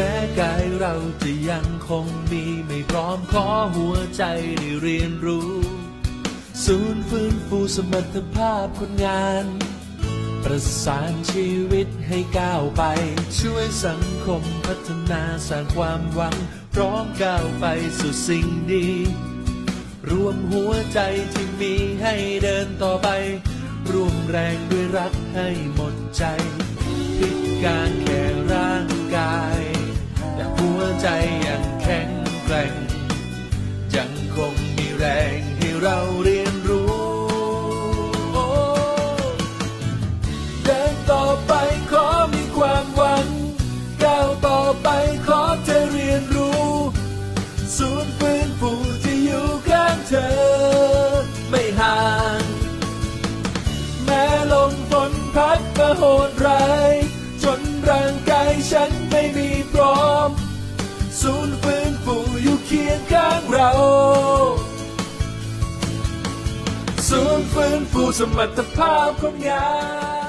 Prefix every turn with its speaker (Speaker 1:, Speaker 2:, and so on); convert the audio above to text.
Speaker 1: ม้กายเราจะยังคงมีไม่พร้อมขอหัวใจได้เรียนรู้ ศูนย์ฟื้นฟูสมรรถภาพคนงาน ประสานชีวิตให้ก้าวไป ช่วยสังคมพัฒนาสร้างความหวัง พร้อมก้าวไปสู่สิ่งดี รวมหัวใจที่มีให้เดินต่อไป ร่วมแรงด้วยรักให้หมดใจ งมีแรงให้เราเรียนรู้ เดินต่อไปขอมีความหวัง ก้าวต่อไปขอเธอเรียนรู้ ศูนย์ฟื้นฟูที่อยู่ข้างเธอ ไม่ห่าง แม้ลมฝนพัดมาโหดร้ายจนร่างกายฉันไม่มีพร้อม ศูนย์ฟื้นฟูอยู่เคียงข้างเรา ศูนย์ฟื้นฟูสมรรถภาพคนงาน